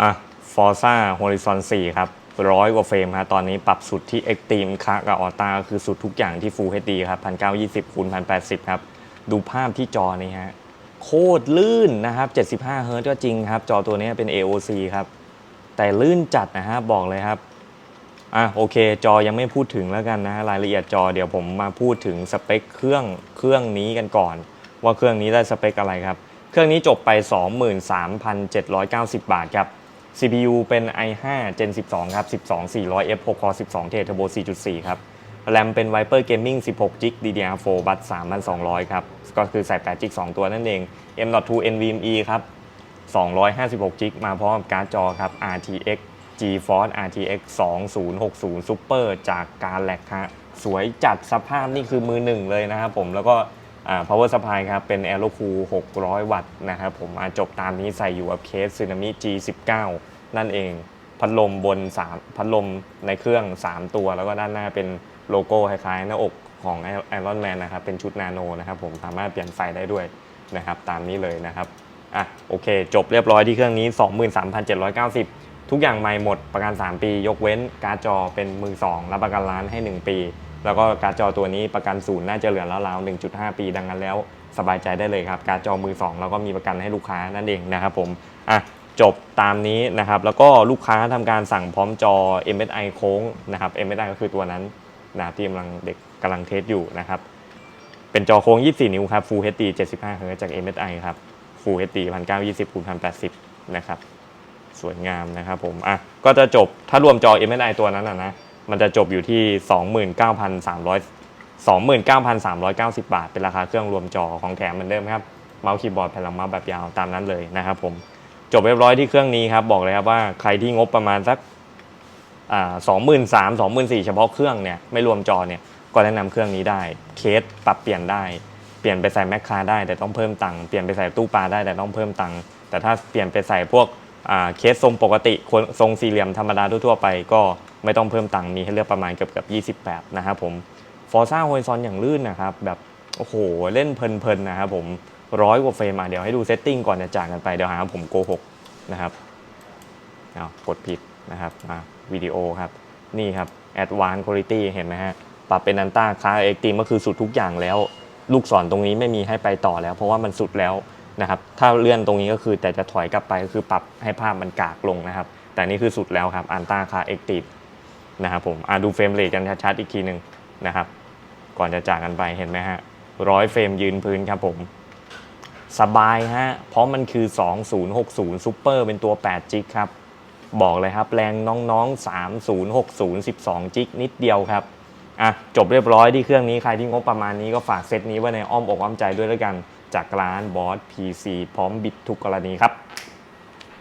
อะ Forza Horizon 4 ครับร้อยกว่าเฟรมฮะตอนนี้ปรับสุดที่ Extreme คะกับ Ultra ก็คือสุดทุกอย่างที่ Full HD ครับ1920คูณ1080 ครับ ดูภาพที่จอนี่ฮะ โคตรลื่นนะครับ75เฮิร์ตก็จริงครับ จอตัวนี้เป็น AOC ครับ แต่ลื่นจัดนะฮะ บอกเลยครับ อะโอเค จอยังไม่พูดถึงแล้วกันนะฮะรายละเอียดจอเดี๋ยวผมมาพูดถึงสเปคเครื่องเครื่องนี้กันก่อน ว่าเครื่องนี้ได้สเปคอะไรครับ เครื่องนี้จบไป 23,790 บาทครับ CPU เป็น i5 Gen 12 ครับ 12 400F 6 core 12 T Turbo 4.4 ครับแรมเป็น Viper Gaming 16 g b DDR4 บัตร3,200 ครับ ก็คือใส่8 g b 2 ตัวนั่นเอง M.2 NVMe ครับ 256 g b มาพร้อมกับการ์ดจอครับ RTX GeForce RTX 2060 Super จากการแลกฮะสวยจัดสภาพนี่คือมือหนึ่งเลยนะครับผมแล้วก็ power supply ครับ เป็น Aerocool 600 วัตต์นะครับผมจบตามนี้ใส่อยู่กับเคส Tsunami G19 นั่นเอง พัดลมบน 3 พัดลมในเครื่อง 3 ตัว แล้วก็ด้านหน้าเป็นโลโก้คล้ายๆ หน้าอกของไอรอนแมนนะครับ เป็นชุดนาโนนะครับผมสามารถเปลี่ยนไฟได้ด้วยนะครับ ตามนี้เลยนะครับอะโอเค จบเรียบร้อยที่เครื่องนี้ 23,790 ทุกอย่างใหม่หมดประกัน 3 ปี ยกเว้นการ์ดจอเป็นมือ2รับประกันร้านให้ 1 ปี แล้วก็การ์ดจอตัวนี้ประกันศูนย์น่าจะเหลือราวๆ1.5 ปีดังนั้นแล้ว สบายใจได้เลยครับ การ์ดจอมือ 2 แล้วก็มีประกันให้ลูกค้านั่นเองนะครับผมอะจบตามนี้นะครับ แล้วก็ลูกค้าทำการสั่งพร้อมจอ MSI โค้งนะครับ MSI ก็คือตัวนั้นนะที่กำลังเด็กกำลังเทสอยู่นะครับ เป็นจอโค้ง 24 นิ้วครับ Full HD 75 Hz จาก MSI ครับ Full HD 1920คูณ1080 นะครับ สวยงามนะครับผม อะ ก็จะจบถ้ารวมจอ MSI ตัวนั้นนะนะ มันจะจบอยู่ที่ 29,300 29,390 บาท เป็นราคาเครื่องรวมจอของแถมเหมือนเดิมครับ เมาส์คีย์บอร์ดแผ่นรองเมาส์แบบยาวตามนั้นเลยนะครับผมจบเรียบร้อยที่เครื่องนี้ครับ บอกเลยครับว่าใครที่งบประมาณสักสองหมื่นสามสองหมื่นสี่เฉพาะเครื่องเนี่ยไม่รวมจอเนี่ยก็แนะนำเครื่องนี้ได้ เคสปรับเปลี่ยนได้ เปลี่ยนไปใส่แมคคาได้แต่ต้องเพิ่มตังค์ เปลี่ยนไปใส่ตู้ปลาได้แต่ต้องเพิ่มตังค์ แต่ถ้าเปลี่ยนไปใส่พวกเคสทรงปกติทรงสี่เหลี่ยมธรรมดาทั่วไปก็ ไม่ต้องเพิ่มตังค์มีให้เลือกประมาณเกือบเกือบยี่สิบแบบนะครับผมฟอร์ซ่าโฮยซอนอย่างลื่นนะครับแบบโอ้โหเล่นเพลินๆนะครับผมร้อยกว่าเฟรมมาเดี๋ยวให้ดูเซตติ้งก่อนจะจากกันไปเดี๋ยวหาผมโกหกนะครับเอากดผิดนะครับมาวิดีโอครับ นี่ครับ Advanced Quality เห็นไหมฮะปรับเป็นอันต้าคาเอ็กตีมก็คือสุดทุกอย่างแล้ว ลูกศรตรงนี้ไม่มีให้ไปต่อแล้ว เพราะว่ามันสุดแล้วนะครับ ถ้าเลื่อนตรงนี้ก็คือแต่จะถอยกลับไปก็คือปรับให้ภาพมันกากลงนะครับ แต่นี่คือสุดแล้วครับอันต้าคาเอ็กตี นะครับผมอะดูเฟรมเรทกันชัดๆอีกทีหนึ่งนะครับ ก่อนจะจากกันไปเห็นไหมฮะร้อยเฟรมยืนพื้นครับผม สบายฮะ เพราะมันคือ 2060 Super เป็นตัว8จิกครับ บอกเลยครับแรงน้องๆ 3060 12จิกนิดเดียวครับอะจบเรียบร้อยที่เครื่องนี้ ใครที่งบประมาณนี้ก็ฝากเซตนี้ไว้ในอ้อมอกอ้อมใจด้วยแล้วกัน จากร้านบอส PC พร้อมบิดทุกกรณีครับ